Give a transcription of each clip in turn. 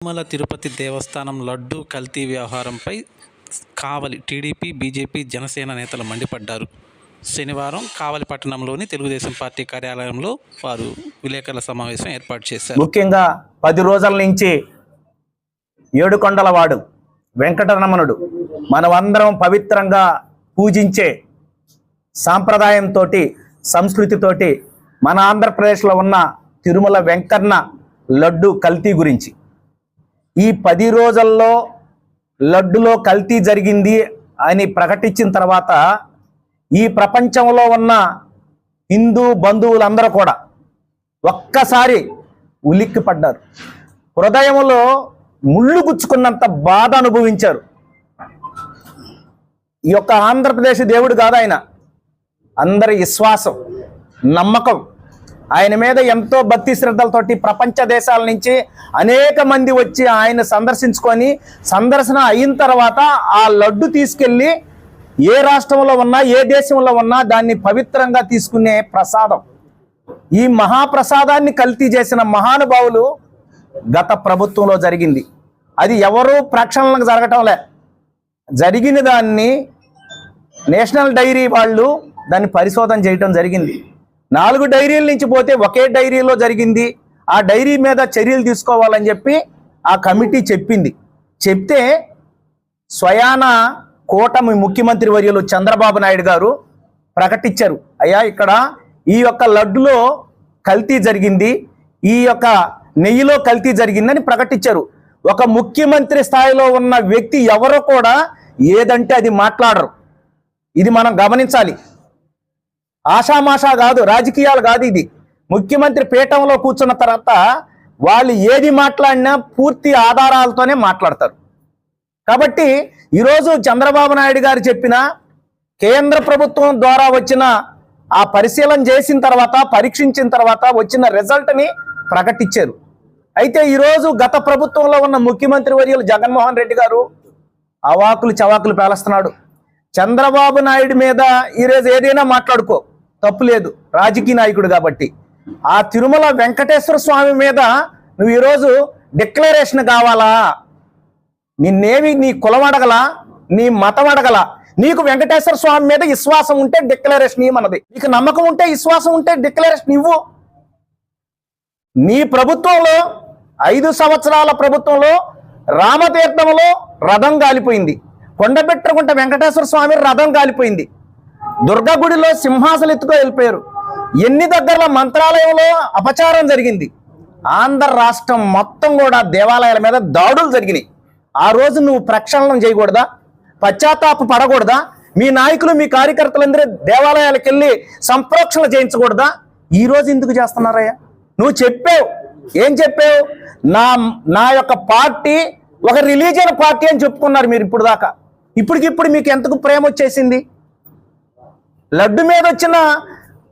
తిరుమల తిరుపతి దేవస్థానం లడ్డూ కల్తీ వ్యవహారంపై కావలి TDP BJP Janasena నేతలు మండిపడ్డారు. శనివారం కావలి పట్టణంలోని తెలుగుదేశం పార్టీ కార్యాలయంలో వారు విలేకరుల సమావేశం ఏర్పాటు చేశారు. ముఖ్యంగా పది రోజుల నుంచి ఏడుకొండలవాడు వెంకటరమణుడు మనమందరం పవిత్రంగా పూజించే సాంప్రదాయంతో సంస్కృతితోటి మన ఆంధ్రప్రదేశ్లో ఉన్న తిరుమల వెంకన్న లడ్డు కల్తీ గురించి ఈ పది రోజుల్లో లడ్డులో కల్తీ జరిగింది అని ప్రకటించిన తర్వాత ఈ ప్రపంచంలో ఉన్న హిందూ బంధువులందరూ కూడా ఒక్కసారి ఉలిక్కి పడ్డారు హృదయంలో ముళ్ళు గుచ్చుకున్నంత బాధ అనుభవించారు. ఈ యొక్క ఆంధ్రప్రదేశ్ దేవుడు కాదు ఆయన. అందరి విశ్వాసం నమ్మకం ఆయన మీద ఎంతో భక్తి శ్రద్ధలతోటి ప్రపంచ దేశాల నుంచి అనేక మంది వచ్చి ఆయన సందర్శించుకొని సందర్శన అయిన తర్వాత ఆ లడ్డు తీసుకెళ్ళి ఏ రాష్ట్రంలో ఉన్నా ఏ దేశంలో ఉన్నా దాన్ని పవిత్రంగా తీసుకునే ప్రసాదం. ఈ మహాప్రసాదాన్ని కల్తీ చేసిన మహానుభావులు గత ప్రభుత్వంలో జరిగింది. అది ఎవరు ప్రక్షాళనకు జరగటంలే జరిగిన దాన్ని నేషనల్ డైరీ వాళ్ళు దాన్ని పరిశోధన చేయటం జరిగింది. నాలుగు డైరీల నుంచి పోతే ఒకే డైరీలో జరిగింది. ఆ డైరీ మీద చర్యలు తీసుకోవాలని చెప్పి ఆ కమిటీ చెప్పింది. చెప్తే స్వయాన కూటమి ముఖ్యమంత్రి వర్యులు చంద్రబాబు నాయుడు గారు ప్రకటించారు. అయ్యా ఇక్కడ ఈ యొక్క లడ్డులో కల్తీ జరిగింది. ఈ యొక్క నెయ్యిలో కల్తీ జరిగిందని ప్రకటించారు. ఒక ముఖ్యమంత్రి స్థాయిలో ఉన్న వ్యక్తి ఎవరో కూడా ఏదంటే అది మాట్లాడరు. ఇది మనం గమనించాలి. ఆషామాషా కాదు రాజకీయాలు కాదు ఇది. ముఖ్యమంత్రి పీఠంలో కూర్చున్న తర్వాత వాళ్ళు ఏది మాట్లాడినా పూర్తి ఆధారాలతోనే మాట్లాడతారు. కాబట్టి ఈరోజు చంద్రబాబు నాయుడు గారు చెప్పిన కేంద్ర ప్రభుత్వం ద్వారా వచ్చిన ఆ పరిశీలన చేసిన తర్వాత పరీక్షించిన తర్వాత వచ్చిన రిజల్ట్ని ప్రకటించారు. అయితే ఈరోజు గత ప్రభుత్వంలో ఉన్న ముఖ్యమంత్రి వర్యులు జగన్మోహన్ రెడ్డి గారు అవాకులు చవాకులు పేలుస్తున్నాడు. చంద్రబాబు నాయుడు మీద ఈరోజు ఏదైనా మాట్లాడుకో. తప్పు లేదు రాజకీయ నాయకుడు కాబట్టి. ఆ తిరుమల వెంకటేశ్వర స్వామి మీద నువ్వు ఈరోజు డిక్లరేషన్ కావాలా? నిన్నేమి నీ కులం అడగల? నీ మతం అడగల? నీకు వెంకటేశ్వర స్వామి మీద విశ్వాసం ఉంటే డిక్లరేషన్ ఇవ్వమన్నది నీకు నమ్మకం ఉంటే విశ్వాసం ఉంటే డిక్లరేషన్ ఇవ్వు. నీ ప్రభుత్వంలో ఐదు సంవత్సరాల ప్రభుత్వంలో రామతీర్థంలో రథం కాలిపోయింది. కొండబెట్టకుంట వెంకటేశ్వర స్వామి రథం కాలిపోయింది. దుర్గా గుడిలో సింహాసనం ఎత్తుకో వెళ్ళిపోయారు. ఎన్ని దగ్గరలో మంత్రాలయంలో అపచారం జరిగింది. ఆంధ్ర రాష్ట్రం మొత్తం కూడా దేవాలయాల మీద దాడులు జరిగినాయి. ఆ రోజు నువ్వు ప్రక్షాళనం చేయకూడదా? పశ్చాత్తాప పడకూడదా? మీ నాయకులు మీ కార్యకర్తలందరూ దేవాలయాలకు వెళ్ళి సంప్రోక్షణ చేయించకూడదా? ఈ రోజు ఎందుకు చేస్తున్నారయ్యా? నువ్వు చెప్పావు. ఏం చెప్పావు? నా నా యొక్క పార్టీ ఒక రిలీజియన్ పార్టీ అని చెప్పుకున్నారు మీరు ఇప్పుడు దాకా ఇప్పటికిప్పుడు మీకు ఎంతకు ప్రేమ వచ్చేసింది? లడ్డు మీద వచ్చిన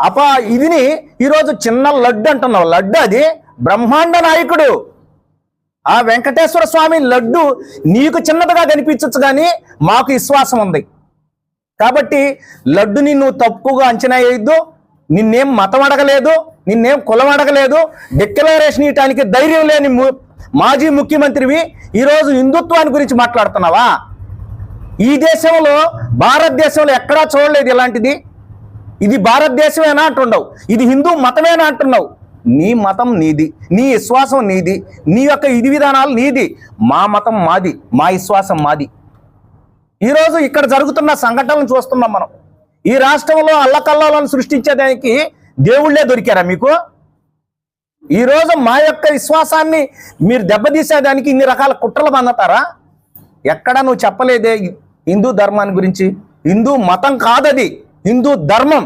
అప ఇదిని ఈరోజు చిన్న లడ్డు అంటున్నావు. లడ్డు అది బ్రహ్మాండ నాయకుడు. ఆ వెంకటేశ్వర స్వామి లడ్డు నీకు చిన్నదిగా కనిపించచ్చు కానీ మాకు విశ్వాసం ఉంది. కాబట్టి లడ్డుని నువ్వు తప్పుగా అంచనా వేయద్దు. నిన్నేం మతం అడగలేదు నిన్నేం కులం అడగలేదు డిక్లరేషన్ ఇవ్వటానికి ధైర్యం లేని ము- మాజీ ముఖ్యమంత్రివి ఈరోజు హిందుత్వాన్ని గురించి మాట్లాడుతున్నావా? ఈ దేశంలో భారతదేశంలో ఎక్కడా చూడలేదు ఇలాంటిది. ఇది భారతదేశమేనా అంటున్నావు. ఇది హిందూ మతమేనా అంటున్నావు. నీ మతం నీది నీ విశ్వాసం నీది నీ యొక్క ఇది విధానాలు నీది. మా మతం మాది మా విశ్వాసం మాది. ఈరోజు ఇక్కడ జరుగుతున్న సంఘటనలు చూస్తున్నాం మనం. ఈ రాష్ట్రంలో అల్లకల్లాలను సృష్టించేదానికి దేవుళ్ళే దొరికారా మీకు? ఈరోజు మా యొక్క విశ్వాసాన్ని మీరు దెబ్బతీసేదానికి ఇన్ని రకాల కుట్రలు పొందుతారా ఎక్కడా నువ్వు చెప్పలేదే. హిందూ ధర్మాన్ని గురించి. హిందూ మతం కాదది. హిందూ ధర్మం.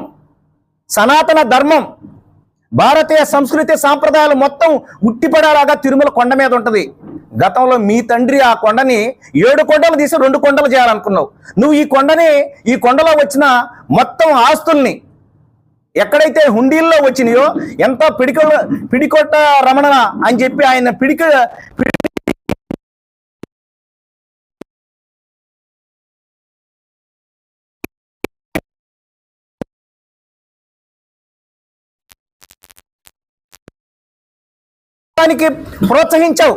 సనాతన ధర్మం. భారతీయ సంస్కృతి సాంప్రదాయాలు మొత్తం ఉట్టిపడేలాగా తిరుమల కొండ మీద ఉంటుంది. గతంలో మీ తండ్రి ఆ కొండని ఏడు కొండలు తీసి రెండు కొండలు చేయాలనుకున్నావు. నువ్వు ఈ కొండని ఈ కొండలో వచ్చిన మొత్తం ఆస్తుల్ని ఎక్కడైతే హుండీల్లో వచ్చినాయో ఎంతో పిడిక పిడికొట్ట రమణ అని చెప్పి ఆయన పిడిక మతానికి ప్రోత్సహించావు.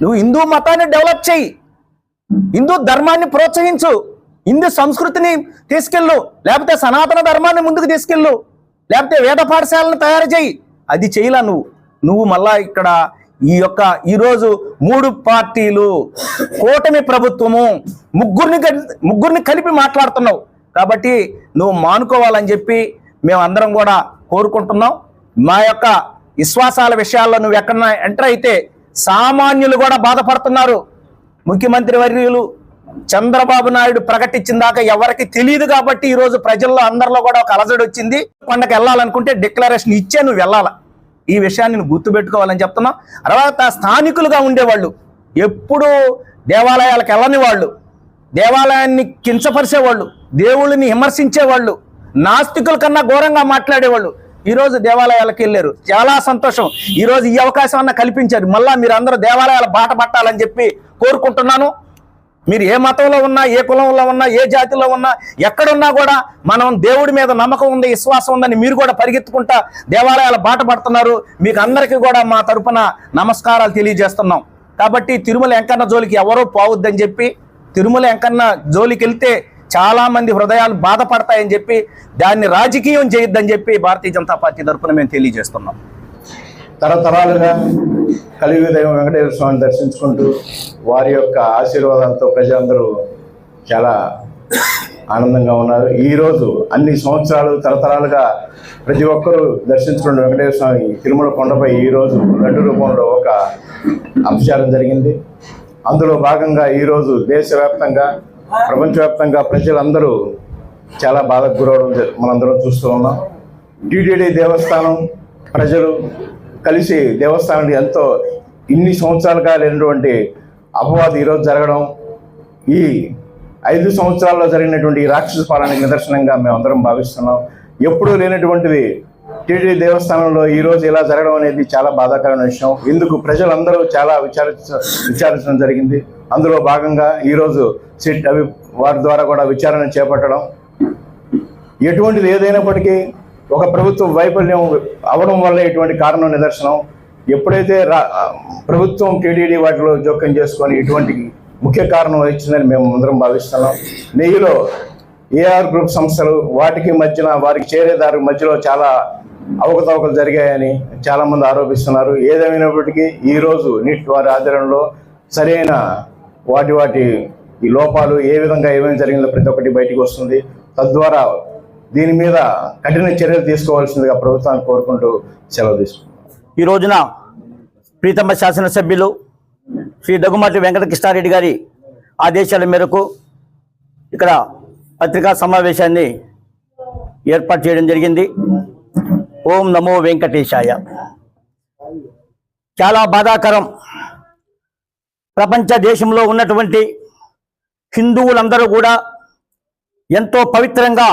నువ్వు హిందూ మతాన్ని డెవలప్ చేయి. హిందూ ధర్మాన్ని ప్రోత్సహించు. హిందూ సంస్కృతిని తీసుకెళ్ళు. లేకపోతే సనాతన ధర్మాన్ని ముందుకు తీసుకెళ్ళు. లేకపోతే వేద పాఠశాలను తయారు చేయి. అది చేయలా నువ్వు. నువ్వు మళ్ళా ఇక్కడ ఈ యొక్క ఈరోజు మూడు పార్టీలు కూటమి ప్రభుత్వము ముగ్గురిని ముగ్గురిని కలిపి మాట్లాడుతున్నావు. కాబట్టి నువ్వు మానుకోవాలని చెప్పి మేమందరం కూడా కోరుకుంటున్నాం. మా యొక్క విశ్వాసాల విషయాల్లో నువ్వు ఎక్కడన్నా ఎంటర్ అయితే సామాన్యులు కూడా బాధపడుతున్నారు. ముఖ్యమంత్రి వర్యులు చంద్రబాబు నాయుడు ప్రకటించిన దాకా ఎవరికి తెలియదు కాబట్టి ఈరోజు ప్రజల్లో అందరిలో కూడా ఒక అలజడి వచ్చింది. కొండకి వెళ్ళాలనుకుంటే డిక్లరేషన్ ఇచ్చే నువ్వు వెళ్ళాల. ఈ విషయాన్ని నువ్వు గుర్తుపెట్టుకోవాలని చెప్తున్నా. తర్వాత స్థానికులుగా ఉండేవాళ్ళు ఎప్పుడూ దేవాలయాలకు వెళ్ళని వాళ్ళు దేవాలయాన్ని కించపరిచేవాళ్ళు దేవుళ్ళని విమర్శించేవాళ్ళు నాస్తికుల కన్నా ఘోరంగా మాట్లాడేవాళ్ళు ఈరోజు దేవాలయాలకు వెళ్ళారు. చాలా సంతోషం. ఈరోజు ఈ అవకాశం అన్న కల్పించారు. మళ్ళీ మీరు అందరూ దేవాలయాల బాట పట్టాలని చెప్పి కోరుకుంటున్నాను. మీరు ఏ మతంలో ఉన్నా ఏ కులంలో ఉన్నా ఏ జాతిలో ఉన్నా ఎక్కడున్నా కూడా మనం దేవుడి మీద నమ్మకం ఉంది విశ్వాసం ఉందని మీరు కూడా పరిగెత్తుకుంటా దేవాలయాల బాట పడుతున్నారు. మీకు అందరికీ కూడా మా తరపున నమస్కారాలు తెలియజేస్తున్నాం. కాబట్టి తిరుమల వెంకన్న జోలికి ఎవరో పోవద్దని చెప్పి తిరుమల వెంకన్న జోలికి వెళ్తే చాలామంది హృదయాలు బాధపడతాయని చెప్పి దాన్ని రాజకీయం చేయొద్దని చెప్పి భారతీయ జనతా పార్టీ తరఫున మేము తెలియజేస్తున్నాం. తరతరాలుగా కలివి దైవం వెంకటేశ్వర స్వామిని దర్శించుకుంటూ వారి యొక్క ఆశీర్వాదాలతో ప్రజలందరూ చాలా ఆనందంగా ఉన్నారు. ఈరోజు అన్ని సంవత్సరాలు తరతరాలుగా ప్రతి ఒక్కరూ దర్శించుకున్న వెంకటేశ్వర స్వామి తిరుమల కొండపై ఈరోజు లడ్డు రూపంలో ఒక అంశారం జరిగింది. అందులో భాగంగా ఈరోజు దేశవ్యాప్తంగా ప్రపంచవ్యాప్తంగా ప్రజలందరూ చాలా బాధకు గురవడం మనందరం చూస్తూ ఉన్నాం. టీటీడీ దేవస్థానం ప్రజలు కలిసి దేవస్థానానికి ఎంతో ఇన్ని సంవత్సరాలుగా లేనటువంటి అపవాదం ఈరోజు జరగడం ఈ ఐదు సంవత్సరాల్లో జరిగినటువంటి రాక్షస పాలనకి నిదర్శనంగా మేము అందరం భావిస్తున్నాం. ఎప్పుడూ లేనటువంటిది టీటీడీ దేవస్థానంలో ఈరోజు ఇలా జరగడం అనేది చాలా బాధాకరమైన విషయం. ఇందుకు ప్రజలందరూ చాలా విచారించ విచారించడం జరిగింది. అందులో భాగంగా ఈరోజు సిట్ అవి వారి ద్వారా కూడా విచారణ చేపట్టడం. ఎటువంటిది ఏదైనప్పటికీ ఒక ప్రభుత్వం వైఫల్యం అవడం వల్ల ఇటువంటి కారణం నిదర్శనం. ఎప్పుడైతే రా ప్రభుత్వం టీడీడీ వాటిలో జోక్యం చేసుకొని ఇటువంటి ముఖ్య కారణం వచ్చిందని మేము అందరం భావిస్తున్నాం. నెయ్యిలో ఏఆర్ గ్రూప్ సంస్థలు వాటికి మధ్యన వారికి చేరేదారు మధ్యలో చాలా అవకతవకలు జరిగాయని చాలామంది ఆరోపిస్తున్నారు. ఏదేమైనప్పటికీ ఈరోజు నీట్ వారి ఆధ్వర్యంలో సరైన వాటి వాటి ఈ లోపాలు ఏ విధంగా ఏమేమి జరిగిందో ప్రతి ఒక్కటి బయటికి వస్తుంది. తద్వారా దీని మీద కఠిన చర్యలు తీసుకోవాల్సిందిగా ప్రభుత్వాన్ని కోరుకుంటూ సెలవు తీసుకుంటున్నాం. ఈ రోజున ప్రీతమ్మ శాసనసభ్యులు శ్రీ దగ్గుమాటి వెంకటకృష్ణారెడ్డి గారి ఆదేశాల మేరకు ఇక్కడ పత్రికా సమావేశాన్ని ఏర్పాటు చేయడం జరిగింది. ఓం నమో వెంకటేశాయ. చాలా బాధాకరం. ప్రపంచ దేశంలో ఉన్నటువంటి హిందువులందరూ కూడా ఎంతో పవిత్రంగా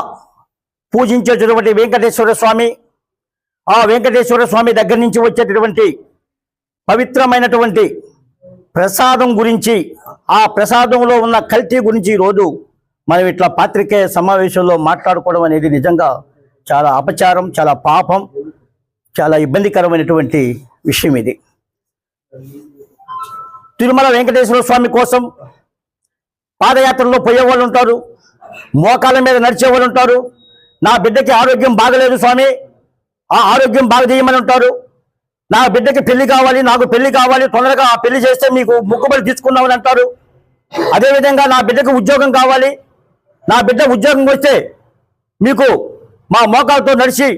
పూజించేటటువంటి వెంకటేశ్వర స్వామి ఆ వెంకటేశ్వర స్వామి దగ్గర నుంచి వచ్చేటటువంటి పవిత్రమైనటువంటి ప్రసాదం గురించి ఆ ప్రసాదంలో ఉన్న కల్తీ గురించి ఈరోజు మనం ఇట్లా పాత్రికేయ సమావేశంలో మాట్లాడుకోవడం అనేది నిజంగా చాలా అపచారం చాలా పాపం చాలా ఇబ్బందికరమైనటువంటి విషయం ఇది. తిరుమల వెంకటేశ్వర స్వామి కోసం పాదయాత్రలో పోయేవాళ్ళు ఉంటారు మోకాళ్ళ మీద నడిచేవాళ్ళు ఉంటారు. నా బిడ్డకి ఆరోగ్యం బాగలేదు స్వామి ఆ ఆరోగ్యం బాగా చేయమని ఉంటారు నా బిడ్డకి పెళ్ళి కావాలి నాకు పెళ్ళి కావాలి తొందరగా ఆ పెళ్ళి చేస్తే మీకు ముక్కుబడి తీసుకున్నామని అంటారు. అదేవిధంగా నా బిడ్డకు ఉద్యోగం కావాలి నా బిడ్డ ఉద్యోగం వస్తే మీకు మా మోకాలతో నడిచి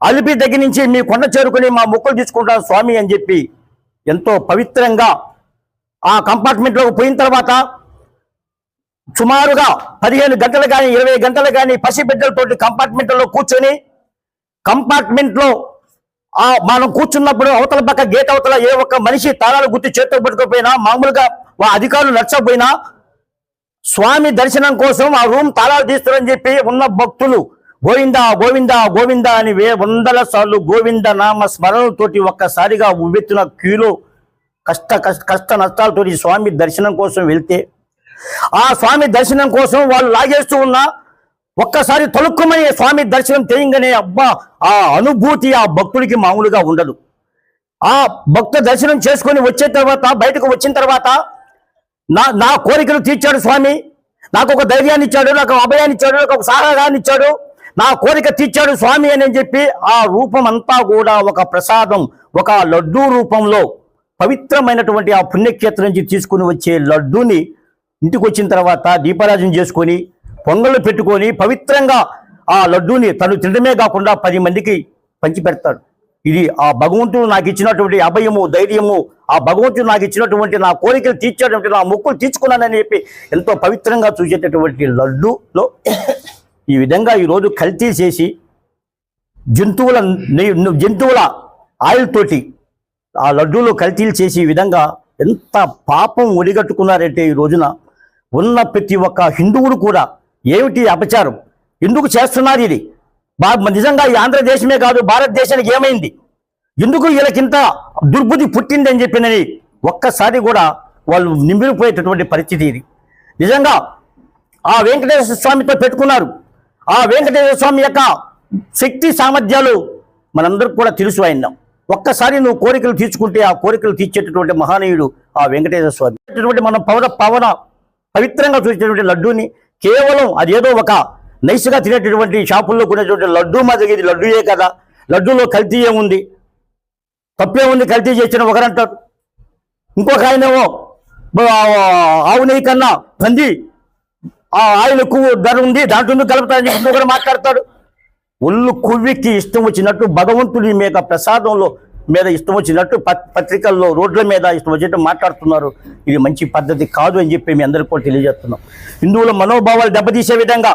అలిపి దగ్గర నుంచి మీ కొండ చేరుకుని మా మొక్కులు తీసుకుంటాను స్వామి అని చెప్పి ఎంతో పవిత్రంగా ఆ కంపార్ట్మెంట్లోకి పోయిన తర్వాత సుమారుగా పదిహేను గంటలు కానీ ఇరవై గంటలు కానీ పసిబిడ్డలతోటి కంపార్ట్మెంట్లో కూర్చొని కంపార్ట్మెంట్లో ఆ మనం కూర్చున్నప్పుడు అవతల పక్క గేట్ అవతల ఏ ఒక్క మనిషి తాళాలు గుర్తు చేతితో పట్టుకోపోయినా మామూలుగా వా అధికారులు నచ్చకపోయినా స్వామి దర్శనం కోసం ఆ రూమ్ తాళాలు తీస్తారని చెప్పి ఉన్న భక్తులు గోవింద గోవింద గోవింద అని వే వందల సార్లు గోవింద నామ స్మరణతోటి ఒక్కసారిగా ఉవ్వెత్తున క్యూలో కష్ట కష్ట కష్ట నష్టాలతోటి స్వామి దర్శనం కోసం వెళ్తే ఆ స్వామి దర్శనం కోసం వాళ్ళు లాగేస్తూ ఉన్నా ఒక్కసారి తొలుక్కుమని స్వామి దర్శనం చేయంగానే అబ్బా ఆ అనుభూతి ఆ భక్తుడికి మామూలుగా ఉండదు. ఆ భక్త దర్శనం చేసుకొని వచ్చే తర్వాత బయటకు వచ్చిన తర్వాత నా నా కోరికలు తీర్చాడు స్వామి. నాకు ఒక ధైర్యాన్ని ఇచ్చాడు నాకు ఒక అభయాన్ని ఇచ్చాడు నాకు ఒక సహాయాన్ని ఇచ్చాడు నా కోరిక తీర్చాడు స్వామి అని చెప్పి ఆ రూపం అంతా కూడా ఒక ప్రసాదం ఒక లడ్డూ రూపంలో పవిత్రమైనటువంటి ఆ పుణ్యక్షేత్రం నుంచి తీసుకుని వచ్చే లడ్డూని ఇంటికి వచ్చిన తర్వాత దీపారాజన చేసుకొని పొంగళ్ళు పెట్టుకొని పవిత్రంగా ఆ లడ్డూని తను తినడమే కాకుండా పది మందికి పంచిపెడతాడు. ఇది ఆ భగవంతుడు నాకు ఇచ్చినటువంటి అభయము ధైర్యము ఆ భగవంతుడు నాకు ఇచ్చినటువంటి నా కోరికలు తీర్చేటువంటి నా మొక్కులు తీర్చుకున్నానని చెప్పి ఎంతో పవిత్రంగా చూసేటటువంటి లడ్డూలో ఈ విధంగా ఈరోజు కల్తీ చేసి జంతువుల జంతువుల ఆయిల్ తోటి ఆ లడ్డూలో కల్తీలు చేసి ఈ విధంగా ఎంత పాపం ఒడిగట్టుకున్నారంటే ఈ రోజున ఉన్న ప్రతి ఒక్క హిందువుడు కూడా ఏమిటి అపచారం? ఎందుకు చేస్తున్నారు ఇది? బా నిజంగా ఈ ఆంధ్రదేశమే కాదు భారతదేశానికి ఏమైంది? ఎందుకు వీళ్ళకింత దుర్బుద్ధి పుట్టింది అని చెప్పినని ఒక్కసారి కూడా వాళ్ళు నింపిపోయేటటువంటి పరిస్థితి ఇది. నిజంగా ఆ వెంకటేశ్వర స్వామితో పెట్టుకున్నారు. ఆ వెంకటేశ్వర స్వామి యొక్క శక్తి సామర్థ్యాలు మనందరికి కూడా తెలుసు ఆయన ఒక్కసారి నువ్వు కోరికలు తీర్చుకుంటే ఆ కోరికలు తీర్చేటటువంటి మహానీయుడు ఆ వెంకటేశ్వర స్వామి. అటువంటి మనం పవన పవన పవిత్రంగా చూసేటటువంటి లడ్డూని కేవలం అదేదో ఒక నైస్గా తినేటటువంటి షాపుల్లో కొనేటువంటి లడ్డూ మాదిరి ఇది లడ్డూయే కదా. లడ్డూలో కల్తీ ఏముంది? తప్పే ఉంది కల్తీ చేసిన ఒకరంటారు. ఇంకొక ఆయనేమో ఆవు నెయ్యి కన్నా పంది ఆ ఆయిల్ ఎక్కువ ధర ఉంది దాంట్లో కలుపుతారని చెప్పి కూడా మాట్లాడతాడు. ఒళ్ళు కువ్వికి ఇష్టం వచ్చినట్టు భగవంతుడి మీద ప్రసాదంలో మీద ఇష్టం వచ్చినట్టు పత్రికల్లో రోడ్ల మీద ఇష్టం వచ్చినట్టు మాట్లాడుతున్నారు. ఇది మంచి పద్ధతి కాదు అని చెప్పి మీ అందరికీ కూడా తెలియజేస్తున్నాం. హిందువుల మనోభావాలు దెబ్బతీసే విధంగా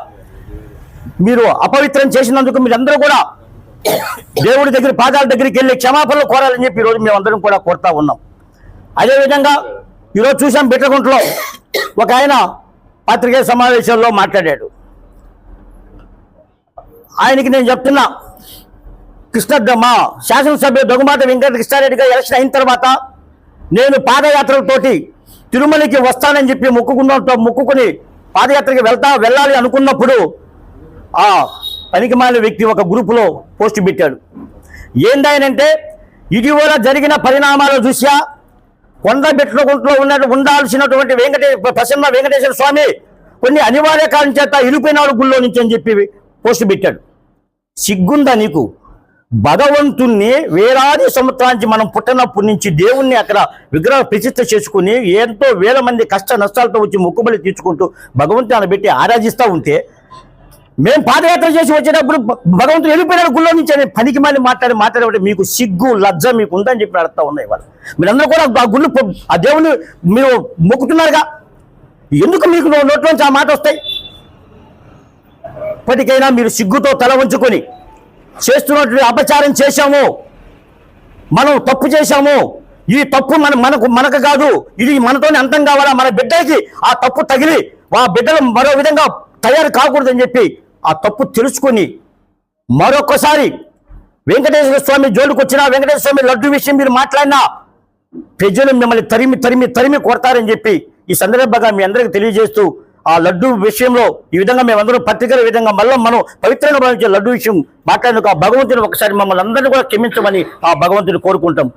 మీరు అపవిత్రం చేసినందుకు మీరందరూ కూడా దేవుడి దగ్గర పాదాల దగ్గరికి వెళ్ళి క్షమాపణలు కోరాలని చెప్పి ఈరోజు మేమందరం కూడా కోరుతా ఉన్నాం. అదేవిధంగా ఈరోజు చూసాం బిట్రగుంటలో ఒక ఆయన పత్రికా సమావేశంలో మాట్లాడాడు. ఆయనకి నేను చెప్తున్నా కృష్ణ మా శాసనసభ్యుడు దొంగమాట వెంకట కృష్ణారెడ్డి గారు ఎలక్షన్ అయిన తర్వాత నేను పాదయాత్రలతోటి తిరుమలకి వస్తానని చెప్పి మొక్కుకున్నతో మొక్కుకుని పాదయాత్రకి వెళ్తా వెళ్ళాలి అనుకున్నప్పుడు ఆ పనికిమాలిన వ్యక్తి ఒక గ్రూపులో పోస్ట్ పెట్టాడు. ఏందాయనంటే ఇటీవల జరిగిన పరిణామాల దృష్ట్యా కొండబెట్ల గుంట్లో ఉన్న ఉండాల్సినటువంటి వెంకటే ప్రసన్న వెంకటేశ్వర స్వామి కొన్ని అనివార్య కాలం చేత ఇరుపైనాడు గుళ్ళో నుంచి అని చెప్పి పోస్ట్ పెట్టాడు. సిగ్గుందా నీకు? భగవంతుణ్ణి వేలాది సంవత్సరానికి మనం పుట్టినప్పటి నుంచి దేవుణ్ణి అక్కడ విగ్రహ ప్రతిష్ట చేసుకుని ఎంతో వేల మంది కష్ట నష్టాలతో వచ్చి మొక్కుబలి తీర్చుకుంటూ భగవంతుని పెట్టి ఆరాధిస్తూ ఉంటే మేము పాదయాత్ర చేసి వచ్చేటప్పుడు భగవంతుడు వెళ్ళిపోయినాడు గుళ్ళో నుంచి అని పనికి మళ్ళీ మాట్లాడి మాట్లాడే మీకు సిగ్గు లజ్జ మీకు ఉందని చెప్పి అడుగుతా ఉన్నాయి వాళ్ళు మీరందరూ కూడా ఆ గుళ్ళు ఆ దేవుని మీరు మొక్కుతున్నారుగా. ఎందుకు మీకు నోట్లోంచి ఆ మాట వస్తాయి? ఇప్పటికైనా మీరు సిగ్గుతో తల వంచుకొని చేస్తున్నటువంటి అపచారం చేశాము. మనం తప్పు చేశాము. ఈ తప్పు మన మనకు మనకు కాదు. ఇది మనతోనే అంతం కావాలా? మన బిడ్డకి ఆ తప్పు తగిలి ఆ బిడ్డలు మరో విధంగా తయారు కాకూడదని చెప్పి ఆ తప్పు తెలుసుకొని మరొకసారి వెంకటేశ్వర స్వామి జోలికి వెంకటేశ్వర స్వామి లడ్డు విషయం మీరు మాట్లాడినా ప్రజలు మిమ్మల్ని తరిమి తరిమి తరిమి కొడతారని చెప్పి ఈ సందర్భంగా మీ అందరికీ తెలియజేస్తూ ఆ లడ్డు విషయంలో ఈ విధంగా మేమందరం పత్రికల విధంగా మళ్ళీ మనం పవిత్రంగా భావించే లడ్డు విషయం మాట్లాడిన ఆ భగవంతుని ఒకసారి మమ్మల్ని అందరినీ కూడా క్షమించమని ఆ భగవంతుని కోరుకుంటాం.